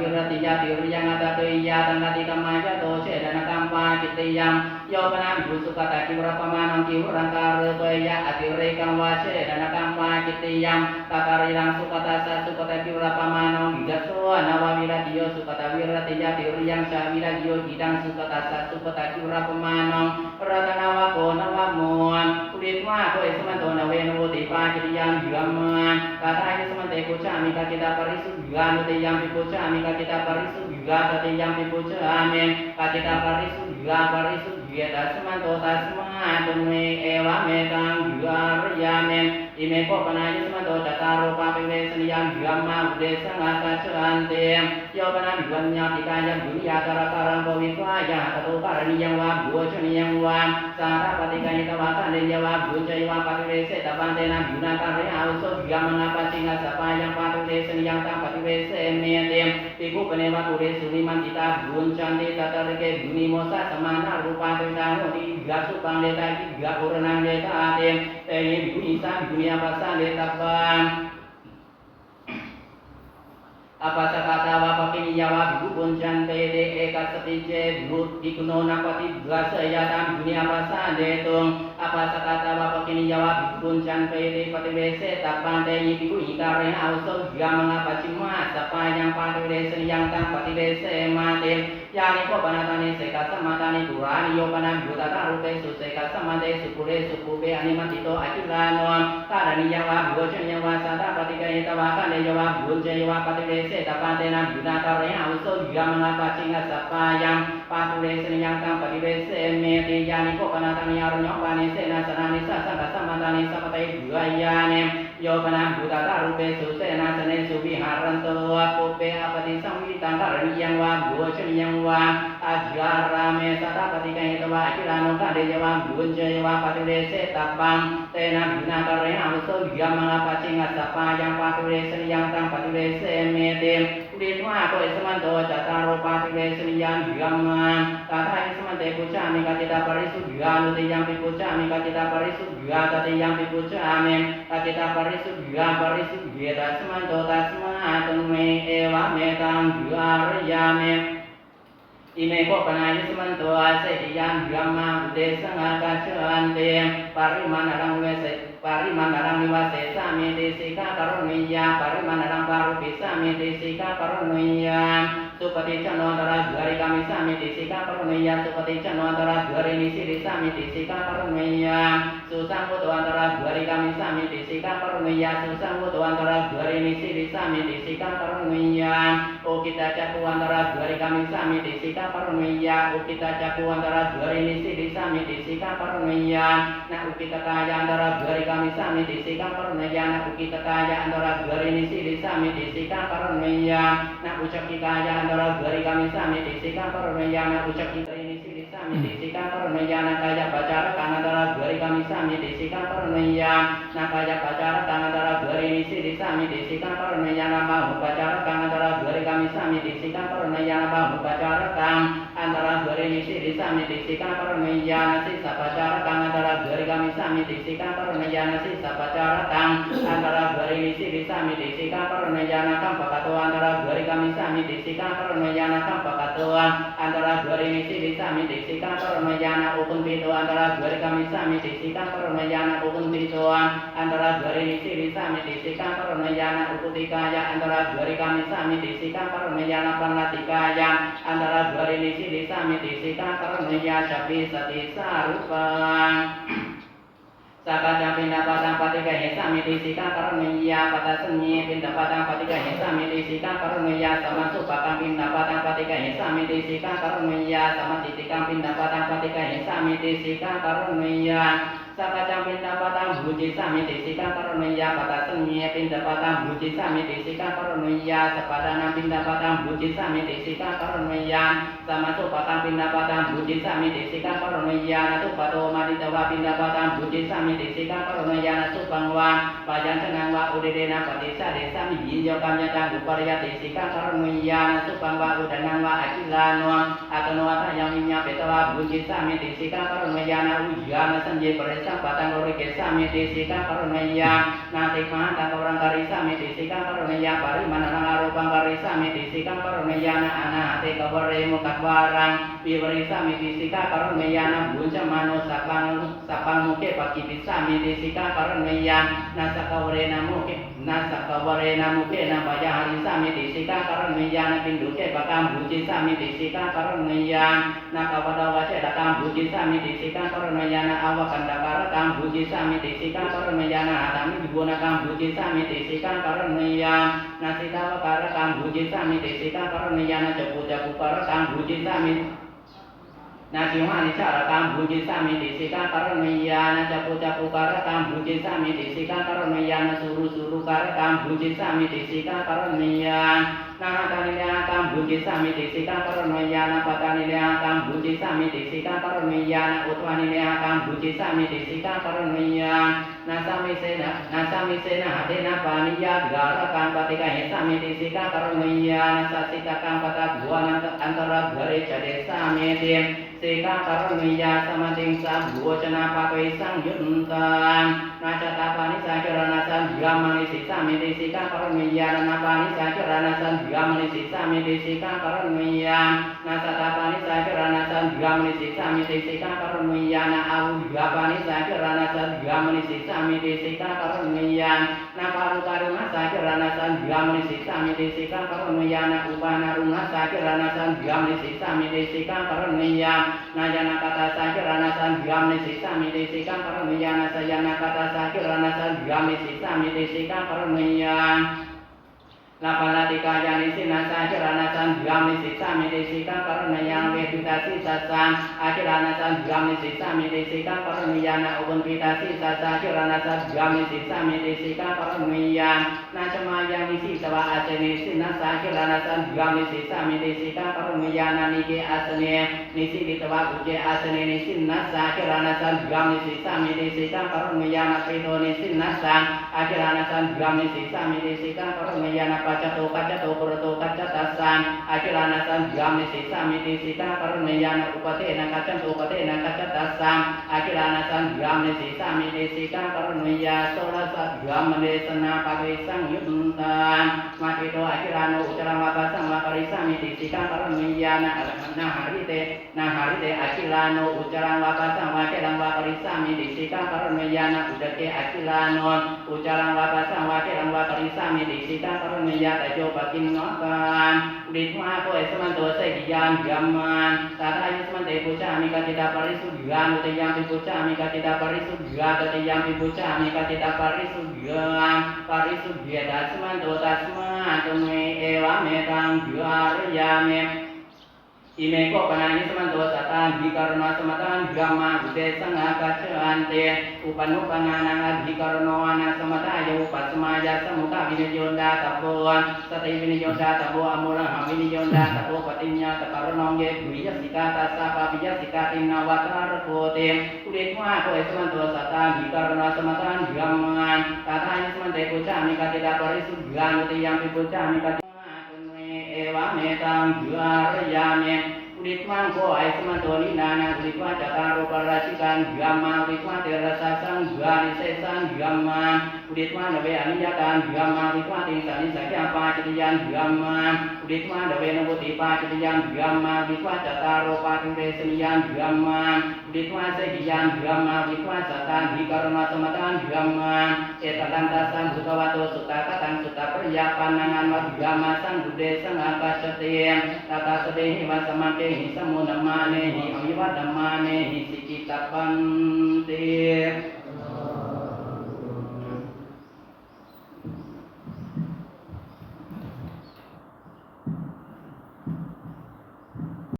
วิรติยาติอริยังอาตติยาตังกติกรรมายะโตเชตนะกรรม จิตติยังโยปนาภิสุขตะกิวรปมานังกิวรังการเตยะอติเรกังวาเชดนกรรมาจิตติยังตาการิรังสุขตาสัสุขตะกิวรปมานังกิจัสโสนววิรติโยสุขตะวิรติยาติริยังชาวิรติโยกิดังสุขตาสัสุขตะกิวรปมานังรัตนาวโกนวมวนปุริตวาโตเอสมันโตนเวโนติปาจิตยังยุมมันกาทายสมันเตกุชามิกากิตาปริสุยุานุติยังปิปุชามิกากิตาปริสุยุาตติยังปิปุชามิกากิตาปริสุ bila tetiyam dipuja ame pari parisu pari parisu dan tasman to tasma tumi ewa me tang bila yame ime ko panaya sama to tataro papine seniyam bila ma udesa ngasa ya, celante yo pana bila nyatikaya dunia kara kara pawipaya tato karaniyang wa yang wa sara patikaya tawakane yawa bucaya wa papine setabante na guna karya auso bila mengapa singa sapayang pat เสังอาสาชันเตโยปนาบิวัญญาตายังตังปฏิเวาบุจยวาปฏิเวเสตบันเมนาปัจจิงาสปายังปาตุเดสนิยังตังปเวเสเมตปิภูปเนวะตุเรสุนิมันติตาบุญจันติตาตาเรเกบุนิโมสะสมานารูปาเตตาโหติกาสุปังเดตากิกาปุรนังเดตาเตเตยิบุญิสาบุญิยาปัสสะเดตัปปัน apa sakata wa pakini yawa bibu bonjan te de eka sati je bibu ikuno යවා විභුංජන්තයේදේ ඒකසතිච්චේ භූතිකුණෝ නපති ග්‍රසයතං විඤ්ඤාපසා දේතුං අපසකතවපකිනි යවා විභුංජන්තයේදේ පටිවේසේ තබ්බන්තේ යිතිකු ඊකාරේන අවසෝ ගාමන පචිමා සපායං පාටිවේසනියං තං පටිවේසේ මාතේ යානි පබනතනේ සේකස මතනි පුරාණි යෝපනං භූතත රූපේ සුසේකස මදේ සුකුරේ සුකුබේ අනිමතිතෝ අචිරානෝ කාරණියවා භෝජනියවා සදා පටිගයතවා කනේයවා භූජයවා පටිවේසේ තබ්බන්තේ නං විනාකාර su seka samate sukure sukube animatito akilano karani yawa bojan yawa sada pati kaya tawa kane yawa bonjan yawa pati wese เสตปาเตนะยุนาการะอุโสยุยามนาปัจจิงสัปปายังปาตุเรสนิยังตังปฏิเวสเมติยานิโกปนาตังยารญปานิเสนาสนานิสัสสะสัมมาตานิสัพเพะยุยานิโยปนาบุตตารูเปสุเสนาสเนสุวิหารันโตปุเปอปฏิสัมวิตังการณิยังวาบุชนิยังวาอาจารามสัตปฏิกัยตวะกิรานุกะเดยวาบุญเจยวาปฏิเวสตัปปังเตนะยุนาการะอุโสยุยามนาปัจจิงสัปปายังปาตุเรสนิยังตังปฏิเวสเมติ ปุริทวาโตเอสมันโตจัตตารโรปาติเวสนิยานยุมมันตาทายสมันเตปุจามิกาจิตาปริสุยุานุติยังปิปุจามิกาจิตาปริสุยุาตติยังปิปุจามิกาจิตาปริสุยุาปริสุยุยตัสมันโตตัสมาตุเมเอวะเมตังยุอาริยามิ อิเมโกปนายิสมันโตอาเสติยัมยามาเดสังอกัจเชอันเดมปาริมานารังเวสปาริมานารังนิวาเสสามีเดสิกาการุณิยาปาริมานารังปารุปิสามีเดสิกาการุณิยา ชันเตปริมาณรังเวเส parimanarang niwase sami desika karunia parimanarang paru sami desika karunia supati cano antara dua kami sami desika karunia supati cano antara dua nisi sami desika karunia susang butuh antara dua kami sami desika karunia susang butuh antara dua nisi sami desika karunia o kita caku antara dua kami sami desika karunia o kita caku antara dua nisi sami desika karunia nah kita kaya antara dua kami sami disika karunia na ukita kaya antara dua ini si disami disika karunia na ucap kaya antara dua kami sami disika karunia na ucap kita ini si disami disika karunia na kaya pacara kan antara dua kami sami disika karunia na kaya pacara kan antara dua ini si disami disika karunia na karena darah kami sami disika per menjana ucap kita ini sili sami hmm. disika per menjana kaya pacara karena darah gari kami sami disika per menjana kajak pacara karena darah gari ini sili sami disika per menjana mau pacara karena darah gari kami sami disika per menjana mau pacara kang antara berisi disami diksikan permejana si sapacara tang. Antara berigami sami diksikan permejana si sapacara tang. Antara berisi disami diksikan permejana kang pakatu antara berigami sami diksikan permejana kang pakatu antara berisi disami diksikan permejana ukun pitu. Antara berigami sami diksikan permejana ukun pitu antara berisi disami diksikan permejana ukutikaya antara berigami sami diksikan permejana panatikaya antara berisi ติสามิติสิตาตรัญญาจปิสติสารุปัง Sabada pinda padang patika hesa milisika karunia pada seni pinda padang patika hesa milisika karunia sama supakam pinda padang patika hesa milisika karunia sama titikam pinda padang patika hesa milisika karunia Sabada pinda padang buji sami tisika karunia pada seni pinda padang buji sami tisika karunia Sabada pinda padang buji sami tisika karunia sama supakam pinda padang buji sami tisika karunia padang buji sami disika karunia supang wa pajan tenang wa udedena patisa desa mijinjo kamya tanggu parya disika karunia supang wa udanang wa akilano atau nuata yang minya petawa buji sami disika karunia ujana senje pres สังปะตังโรริเกสามิติสิกาปรณยานาติมหาตังกวรังการิสามิติสิกาปรณยาปริมาณังอารูปังการิสามิติสิกาปรณยานาอนาหติกวเรมุกัตวารังวิวริสามิติสิกาปรณยานาบุญจมานุสัพพังสัพพังมุเกปกิปิ สามีเดสิกากรมียานาสกวเรนามุเกนาสกวเรนามุเกนาปยาหิสามีเดสิกากรมียานาปินดุเกปะกามบุจิสามีเดสิกากรมียานาคาวดาวะเชตะกามบุจิสามีเดสิกากรมียานาอวกันดาการกามหูจิสามีเดสิกากรมียานาอาตามิจุบุนากามบุจิสามีเดสิกากรมียานาสิตาวะการกามหูจิสามีเดสิกากรมียานาจปุจักุการกามหูจิสามี นาคิวหานิชารกรรมบุจิสามิติสิกากรณยานาจัปุจัปุการกรรมบุจิสามิติสิกากรณยานาสุรุสุรุการกรรมบุจิสามิติสิกากรณยานาหาตานิเลหกรรมบุจิสามิติสิกากรณยานาปตานิเลหกรรม สามิติสิกาปรมิยานะอุทวานิเมหกังบุจิสามิติสิกาปรมิยานาสามิเสนานาสามิเสนาเดนะปานิยาการกังปฏิกาเหสามิติสิกาปรมิยานาสัสิกากังปะกับัวนันตอันตรบริจเดสามิติสิกาปรมิยาสมาติงสัมบัวชนะปะไปสังยุตตางนาจตาปานิสาจรณาสันหิรามานิสิสามิติสิกาปรมิยานาปานิสาจรณาสันหิรามานิสิสามิติสิกาปรมิยานาสตาปานิสาจรณาสัน sadgramani siksa amite sikana karuniyana awu gapani sakirana sadgramani siksa amite sikana karuniyan nakaru karuna sakirana sadgramani siksa amite sikana karuniyana upana runa sakirana sadgramani siksa amite sikana karuniyan najana kata sakirana sadgramani siksa amite sikana karuniyana sayana kata sakirana sadgramani siksa amite sikana karuniyan นาภลาติกายานิสินาสาคิรานาสันหิามิสิสามิเดสิกังปรณยาเวทุตาสิสัสาอาคิรานาสันหิามิสิสามิเดสิกังปรณยานาอุปนิตาสิสัสาคิรานาสันหิามิสิสามิเดสิกังปรณยานาชมายานิสิสวะอาเจนิสินาสาคิรานาสันหิามิสิสามิเดสิกังปรณยานานิเกอาสเนนิสิกิตวะกุเจอาสเนนิสินาสาคิรานาสันหิามิสิสามิเดสิกังปรณยานาปิโตนิสินาสาอาคิรานาสันหิามิสิสามิเดสิกังปรณยานาปัจจโตปัจจโตปุรโตปัจจตัสสังอาคิรานัสังยามิสิสามิติสิตากรุณยานอุปเทนะกัจจันตุปเทนะกัจจตัสสังอาคิรานัสังยามิสิสามิติสิตากรุณยาโสรสัพยามเนสนาปะเวสังยุตตานมาติโตอาคิรานุอุจรังวาปัสสังวาปริสัมิติสิตากรุณยานะอัลมนะหาริเตนาหาริเตอาคิรานุอุจรังวาปัสสังวาเกลังวาปริสัมิติสิตากรุณยานะอุจเกอาคิรานุอุจรังวาปัสสังวาเกลังวาปริสัมิติสิตากรุนนอการดิทมาโกเอสมันโตเสกิยานยามันตาทายุสมันเตปุชามิกาติตาปริสุยานุตยามปิปุชามิกาติตาปริสุยาตติยามปิปุชามิกาติตาปริสุยานปริสุยดัสมันโตตัสมาตุเมเอวะเมตังยุอาริยาเม อิเมโกปนานิสมันโตสัตตังหิการณสมัตังกัมมาอุเตสังหากัจอันเตอุปนุปนานังอธิการณวานาสมัตายอุปัสมายาสมุตาวินิยนดาตัะโพสติวินิยนดาตัะโพอมุระหามินิยนดาตัะโพปฏิญญาตการณองเยภูยสิกาตัสาปาปิยสิกาตินาวัตรโพเตอุเดว่าโคเอสมันโตสัตตังหิการณสมัตตังกามมาตาทานิสมันเตปุจามิกาติดาปริสุทธังอุติยามิปุจามิกา วะเมตังคืออารยาเม ตารโอปราชิกันยัมมาอุริตวะเตระสะสังยานิเสสังยัมมาอุริตวะเวอนิยตังยัมมาอุริตวะติงสานิสัยาปาจิตยันยัมมาอุริตวะนเวนวุติปาจิตยันยัมมาอุริตวะจัตตารโอปาติเวสนิยันยัมมาอุริตวะเสกิยันยัมมาอุริตวะสัตตังหิการมาสมตังยัมมาเอตตันตัสังสุตวะโตสุตตะตังสุตตะปริยาปันนังอันวัดยัมมาสังบุเดสังอาหิสมุนมาเนหิอวิวัตมาเนหิสิกิตปันเต